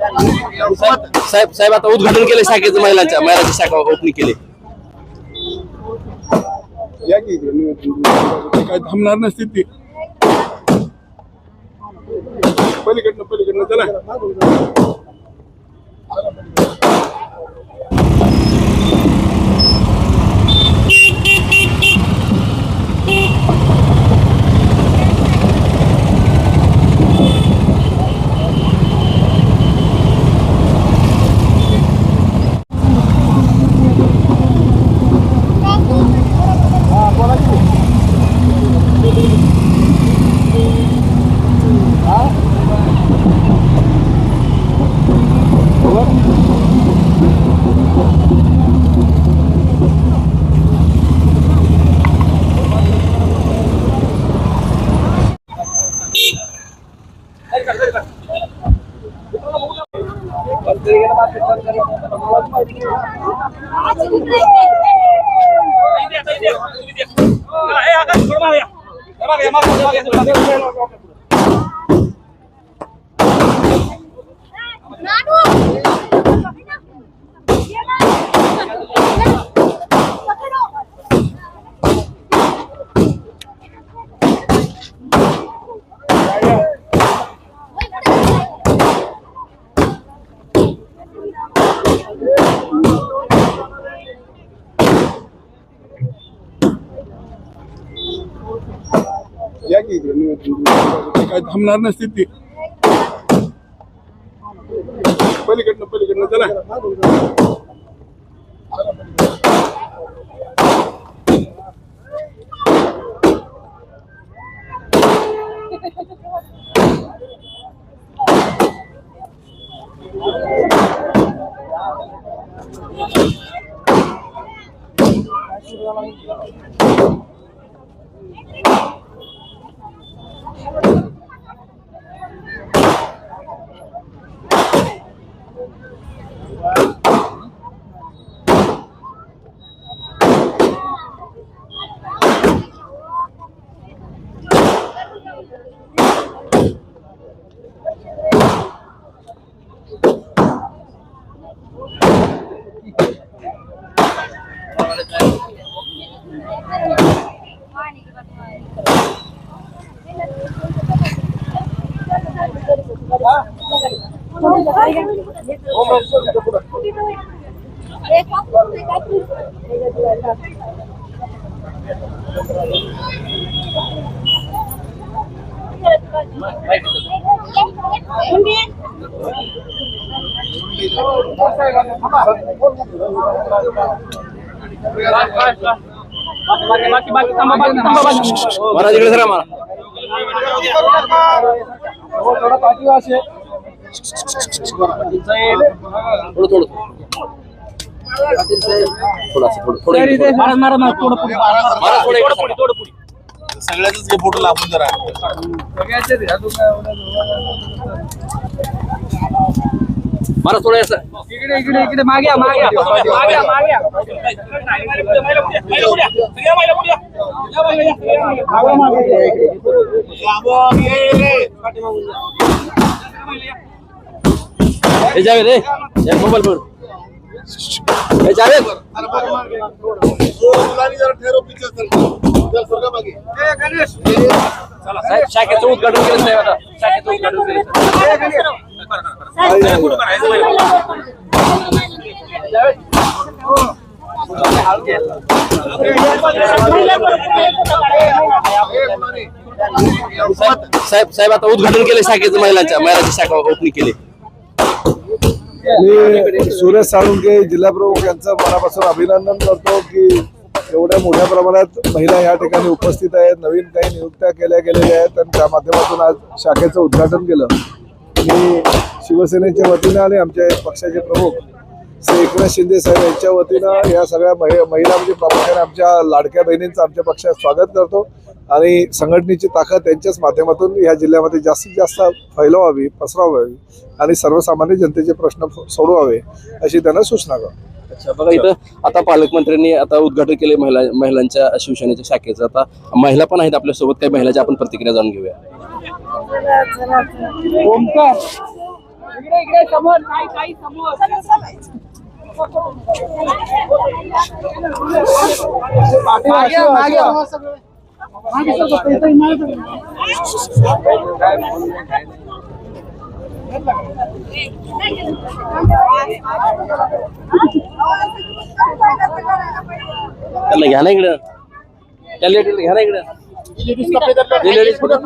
साहेब साहेब आता उद्घाटन केले शाखेचं महिलांच्या महिलांची शाखा ओपनिंग केली. या की इकडे निवेदन काय थांबणार नसते ती. पलीकडनं पलीकडनं चला. Ai, que थांबणार नसते ती पलीकडनं पलीकडनं चला. महाराज इकडे सरा मला थोडं थोडं थोडं थोडं थोडं इकडे. थोडं इकडे सगळ्याच हे फोटो लागून जरा महाराज थोडं इकडे इकडे इकडे मागे मागे मागे मागे हे जावेद रे. मोबाईल फोन हे साहेब शाखेचं उद्घाटन केलं साहेब आता. शाखेचं उद्घाटन केलं साहेब साहेब आता उद्घाटन केलं शाखेचं महिलांच्या महिलांची शाखा ओपनिंग केली. मी सुरेश साळुंके जिल्हा प्रमुख यांचं मनापासून अभिनंदन करतो की एवढ्या मोठ्या प्रमाणात महिला या ठिकाणी उपस्थित आहेत. नवीन काही नियुक्त्या केल्या गेलेल्या आहेत आणि त्या माध्यमातून आज शाखेचं उद्घाटन केलं. मी शिवसेनेच्या वतीनं आणि आमच्या पक्षाचे प्रमुख श्री एकनाथ शिंदे साहेब यांच्या वतीनं या सगळ्या महि- महिला म्हणजे प्रामुख्याने आमच्या लाडक्या बहिणींचं आमच्या पक्षात स्वागत करतो. आणि संघटनेची ताकद त्यांच्याच माध्यमातून या जिल्ह्यामध्ये जास्तीत जास्त फैलवावी पसरवावी आणि सर्वसामान्य जनतेचे प्रश्न सोडवावे अशी त्यांना सूचना करतो. अच्छा बघा इथं आता पालकमंत्र्यांनी आता उद्घाटन केले महिला महिलांच्या शिवसेनेच्या शाखेचं. आता महिला पण आहेत आपल्यासोबत. काही महिलाच्या आपण प्रतिक्रिया जाणून घेऊया. ओमकार इकडे इकडे समोर नाही काही समोर. मागे या, मागे. या. मागे सरका, मागे सरका. त्यांना घ्या ना इकडं. त्या लेडीज घ्या ना इकडं ते ladies कुठं?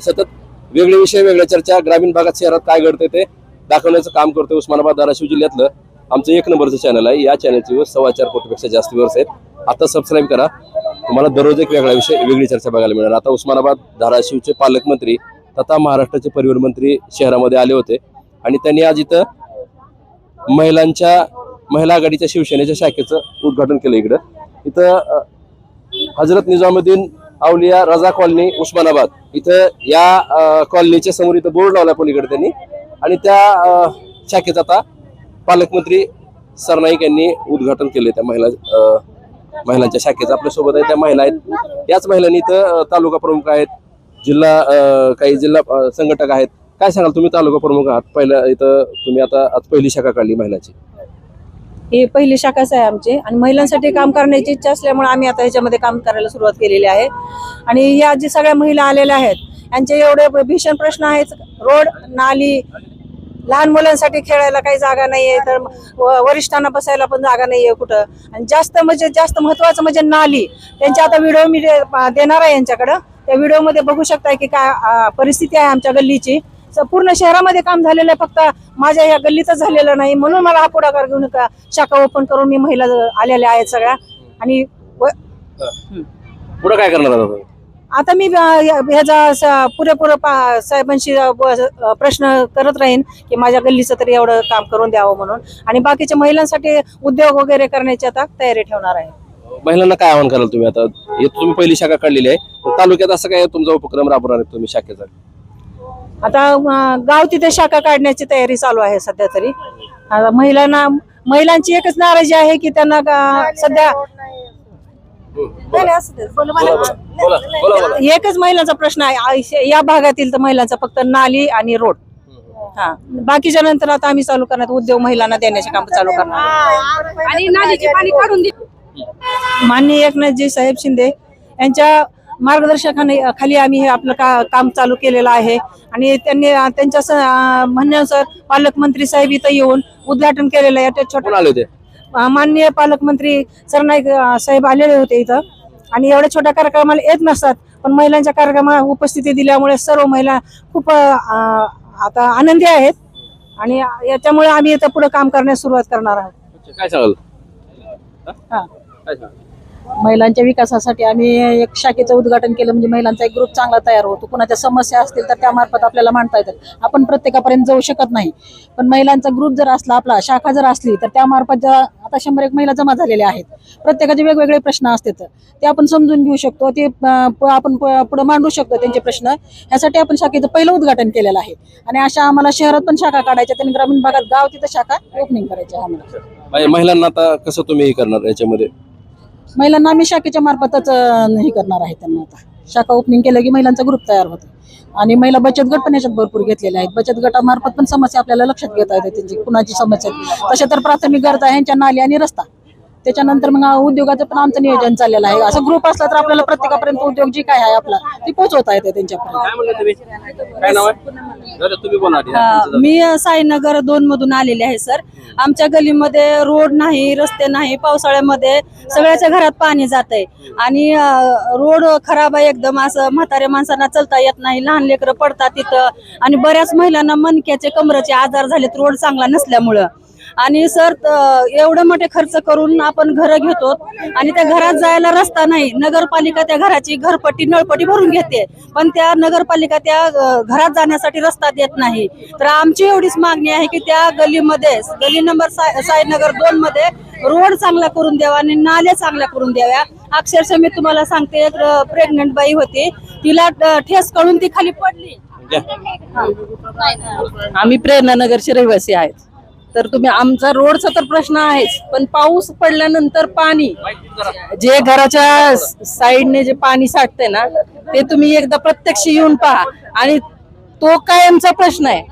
सतत वेगळे विषय वेगळ्या चर्चा. ग्रामीण भागात शहरात काय घडते ते दाखवण्याचं काम करतोय उस्मानाबाद धाराशिव जिल्ह्यातलं. आमचं एक नंबरचं चॅनल आहे. या चॅनलची व्ह्यूज सव्वा चार कोटीपेक्षा जास्त व्ह्यूअर्स आहेत. आता सबस्क्राईब करा. तुम्हाला दररोज एक वेगळा विषय वेगळी चर्चा बघायला मिळणार. आता उस्मानाबाद धाराशिवचे पालकमंत्री तथा महाराष्ट्राचे परिवहन मंत्री शहरामध्ये आले होते. आणि त्यांनी आज इथं महिलांच्या महिला आघाडीच्या शिवसेनेच्या शाखेचं उद्घाटन केलं इकडं. इथं हजरत निजामुद्दीन औलिया रजा कॉलनी उस्मानाबाद. इथं या कॉलनीच्या समोर इथं बोर्ड लावला पलीकडे त्यांनी. आणि त्या शाखेचं आता पालकमंत्री सरनाईक यांनी उद्घाटन केले त्या महिला महिलांच्या शाखेचं. आपल्यासोबत आहे त्या महिला आहेत. याच महिलांनी इथं तालुका प्रमुख आहेत. जिल्हा काही जिल्हा संघटक आहेत. काय सांगाल तुम्ही तालुका प्रमुख आहात? पहिल्या इथं तुम्ही आता आज पहिली शाखा काढली महिलाची. ही पहिली शाखाच आहे आमची. आणि महिलांसाठी काम करण्याची इच्छा असल्यामुळे आम्ही आता ह्याच्यामध्ये काम करायला सुरुवात केलेली आहे. आणि या जी सगळ्या महिला आलेल्या आहेत यांचे एवढे भीषण प्रश्न आहेत. रोड नाली लहान मुलांसाठी खेळायला काही जागा नाहीये तर व- वरिष्ठांना बसायला पण जागा नाहीये कुठं. आणि जास्त म्हणजे जास्त महत्वाचं म्हणजे नाली. त्यांच्या आता व्हिडिओ मी देणार आहे यांच्याकडं. त्या व्हिडिओमध्ये बघू शकताय की काय परिस्थिती आहे आमच्या गल्लीची. पूर्ण शहरामध्ये काम झालेलं आहे फक्त माझ्या या गल्लीतच झालेलं नाही. म्हणून मला हा पुढाकार घेऊन का शाखा ओपन करून मी महिला आलेल्या आहेत सगळ्या. आणि पुढे काय करणार आता मी ह्याचा पुरेपूर साहेबांशी प्रश्न करत राहीन की माझ्या गल्लीचं तरी एवढं काम करून द्यावं म्हणून. आणि बाकीच्या महिलांसाठी उद्योग वगैरे करण्याची आता तयारी ठेवणार आहे. महिलांना काय आवाहन कराल तुम्ही आता? हे तुम्ही पहिली शाखा काढलेली आहे. तालुक्यात असं काय तुमचा उपक्रम राबवणार आहे तुम्ही शाखेचा? आता गाव तिथे शाखा काढण्याची तयारी चालू आहे सध्या तरी. आता महिलांना महिलांची एकच नाराजी आहे की त्यांना का- सध्या एकच महिलांचा प्रश्न आहे. या भागातील तर महिलांचा फक्त नाली आणि रोड. हा. बाकीच्या नंतर आता आम्ही चालू करणार उद्योग महिलांना देण्याचे काम चालू करणार. आणि नालीचे पाणी काढून दे. माननीय एकनाथजी साहेब शिंदे यांच्या मार्गदर्शकाने खाली आम्ही हे आपलं का काम चालू केलेलं आहे. आणि त्यांनी त्यांच्या स- अं, म्हणण्यानुसार पालकमंत्री साहेब इथं येऊन उद्घाटन केलेलं आहे. त्या कोण छोट्या आले होते? अं, माननीय पालकमंत्री सरनाईक अं, साहेब आलेले होते इथं. आणि एवढ्या छोट्या कार्यक्रमाला येत नसतात पण महिलांच्या कार्यक्रमाला उपस्थिती दिल्यामुळे सर्व महिला खूप अं, आता आनंदी आहेत. आणि याच्यामुळे आम्ही इथं पुढे काम करण्यास सुरुवात करणार आहोत. काय सांगाल? हा. काय सांगाल? महिलांच्या विकासासाठी आम्ही एक शाखेचं उद्घाटन केलं म्हणजे महिलांचा एक ग्रुप चांगला तयार होतो. कुणाच्या समस्या असतील तर त्यामार्फत आपल्याला मांडता येतात. आपण प्रत्येकापर्यंत जाऊ शकत नाही. पण महिलांचा ग्रुप जर असला आपला शाखा जर असली तर त्यामार्फत ज्या आता शंभर एक महिला जमा झालेल्या आहेत. प्रत्येकाचे वेगवेगळे प्रश्न असतात. ते आपण समजून घेऊ शकतो. ते आपण प- पुढे मांडू शकतो त्यांचे प्रश्न. ह्यासाठी आपण शाखेचं पहिलं उद्घाटन केलेलं आहे. आणि अशा आम्हाला शहरात पण शाखा काढायच्या त्यांनी ग्रामीण भागात गाव तिथं शाखा ओपनिंग करायच्या आम्हाला. म्हणजे महिलांना आता कसं तुम्ही हे करणार याच्यामध्ये? महिलांना आम्ही शाखेच्या मार्फतच हे करणार आहे त्यांना आता. शाखा ओपनिंग केलं की महिलांचा ग्रुप तयार होतो. आणि महिला बचत गट पण याच्यात भरपूर घेतलेले आहेत. बचत गटामार्फत पण समस्या आपल्याला लक्षात घेता येते त्यांची. कुणाची समस्या तशा तर प्राथमिक गरजा आहे ह्यांच्या नाली आणि रस्ता. त्याच्यानंतर मग उद्योगाचं पण आमचं नियोजन चाललेलं आहे. असं ग्रुप असला तर आपल्याला प्रत्येकापर्यंत उद्योग जी काय आहे आपला ती पोहोचवता येते त्यांच्यापर्यंत. काय म्हणलं तुम्ही? काय नाव आहे? जरा तुम्ही बोला आधी. हा, मी साईनगर दोन मधून आलेले आहे सर. आमच्या गलीमध्ये रोड नाही रस्ते नाही पावसाळ्यामध्ये सगळ्याच्या घरात पाणी जात आहे आणि अ, रोड खराब आहे एकदम असं म्हाताऱ्या माणसांना चलता येत नाही लहान लेकरं पडतात तिथं. आणि बऱ्याच महिलांना मणक्याचे कमरेचे आजार झालेत रोड चांगला नसल्यामुळं. आणि सर एवढं मोठे खर्च करून आपण घरं घेतो आणि त्या घरात जायला रस्ता नाही. नगरपालिका त्या घराची घरपट्टी नळपट्टी भरून घेते. पण त्या नगरपालिका त्या घरात जाण्यासाठी रस्ता देत नाही. तर आमची एवढीच मागणी आहे की त्या गलीमध्ये गली नंबर साय साईनगर दोन मध्ये रोड चांगला करून द्यावा आणि नाल्या चांगल्या करून द्याव्या. अक्षरशः मी तुम्हाला सांगते एक प्रेग्नंट बाई होती. तिला ठेस कळून ती खाली पडली. आम्ही प्रेरणानगरचे रहिवासी आहेत. तर तुम्ही आमचा रोडचा तर प्रश्न आहेच पण पाऊस पडल्यानंतर पाणी. जे घराच्या साईडने जे पाणी साठते ना ते तुम्ही एकदा प्रत्यक्ष येऊन पहा. आणि तो कायमचा प्रश्न आहे.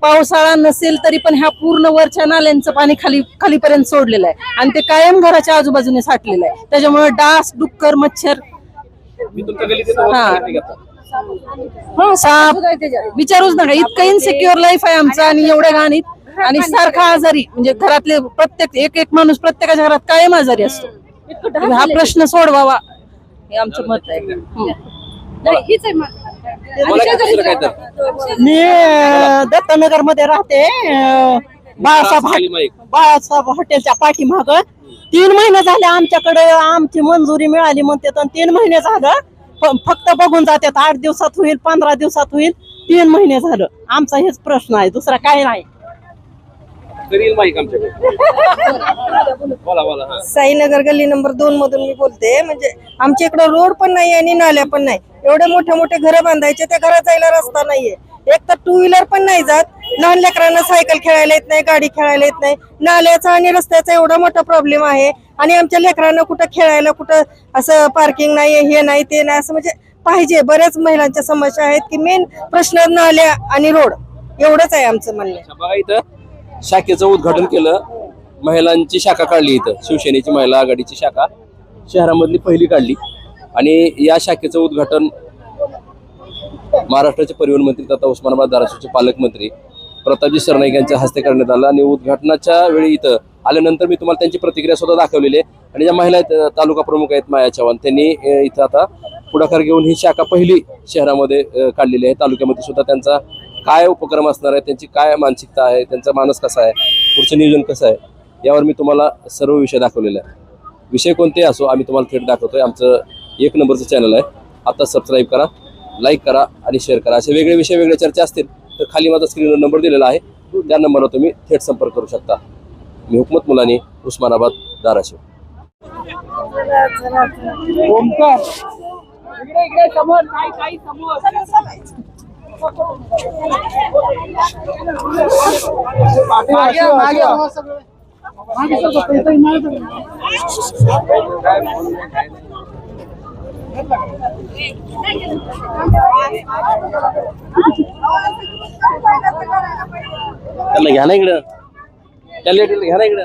पावसाळा नसेल तरी पण ह्या पूर्ण वरच्या नाल्यांचं पाणी खाली खालीपर्यंत सोडलेलं आहे. आणि ते कायम घराच्या आजूबाजूने साठलेलं आहे. त्याच्यामुळे डास डुक्कर मच्छर. हा. हं, साप विचारूच नका. इतकं इनसिक्युअर लाईफ आहे आमचं आणि एवढ्या घाणीत. आणि सारखा आजारी म्हणजे घरातले प्रत्येक एक एक माणूस प्रत्येकाच्या घरात कायम आजारी असतो. हा प्रश्न सोडवावा. हे आमचं मत आहे. हं. मला काय दुसरं काय तर मी दत्तनगरमध्ये राहते. अं, बाळासाहेब खाली माईक. हॉ- बाळासाहेब हॉटेलच्या पाठीमाग. तीन महिने झाले आमच्याकडे आमची मंजुरी मिळाली म्हणते तर तीन महिने झालं. फ- फक्त बघून जातात आठ दिवसात होईल पंधरा दिवसात होईल तीन महिने झालं. आमचा हेच प्रश्न आहे दुसरा काही नाही. येईल माईक आमच्याकडे. बोला बोला हा. साईनगर गल्ली नंबर दोन मधून मी बोलते म्हणजे आमच्या इकडे रोड पण नाही आणि नाल्या पण नाही. एवढे मोठे मोठे घरं बांधायचे त्या घरात जायला रस्ता नाहीये. एक तर टू व्हीलर पण नाही जात लहान लेकरांना सायकल खेळायला येत नाही गाडी खेळायला येत नाही. नाल्याचा आणि रस्त्याचा एवढा मोठा प्रॉब्लेम आहे आणि आमच्या लेकरांना कुठं खेळायला कुठं असं पार्किंग नाही हे नाही ते नाही असं म्हणजे पाहिजे. बऱ्याच महिलांच्या समस्या आहेत की मेन प्रश्न नाल्या आणि रोड. एवढंच आहे आमचं म्हणणं. बघा इथं. शाखेचं उद्घाटन केलं. महिलांची शाखा काढली इथं. शिवसेनेची महिला आघाडीची शाखा. शहरामधली पहिली काढली. आणि या शाखेचं उद्घाटन महाराष्ट्राचे परिवहन मंत्री तथा उस्मानाबाद धाराशिवचे पालकमंत्री प्रतापजी सरनाईक यांच्या हस्ते करण्यात आलं. आणि उद्घाटनाच्या वेळी इथं आल्यानंतर मी तुम्हाला त्यांची प्रतिक्रिया सुद्धा दाखवलेली आहे. आणि ज्या महिला तालुका प्रमुख आहेत माया चव्हाण त्यांनी इथं आता पुढाकार घेऊन ही शाखा पहिली शहरामध्ये काढलेली आहे. तालुक्यामध्ये सुद्धा त्यांचा काय उपक्रम असणार आहे? त्यांची काय मानसिकता आहे? त्यांचा मानस कसा आहे? पुढचं नियोजन कसं आहे? यावर मी तुम्हाला सर्व विषय दाखवलेला आहे विषय कोणते असो आम्ही तुम्हाला थेट दाखवतोय. आमचं एक नंबरचं चॅनल आहे. आता सबस्क्राईब करा लाईक करा आणि शेअर करा. असे वेगळे विषय वेगळे चर्चा असतील तर खाली माझा स्क्रीनवर नंबर दिलेला आहे. त्या नंबरवर तुम्ही थेट संपर्क करू शकता. मी हुकमत मुलानी उस्मानाबाद धाराशिव. इकडे घ्या ना इकडं. त्या लेडीला घ्या ना इकडं.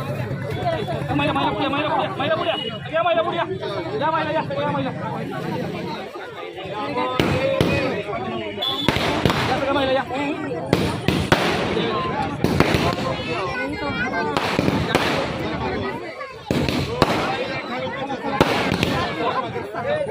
महिला महिला पुढे महिला पुढे महिला पुढे या महिला पुढे या. या महिला या या महिला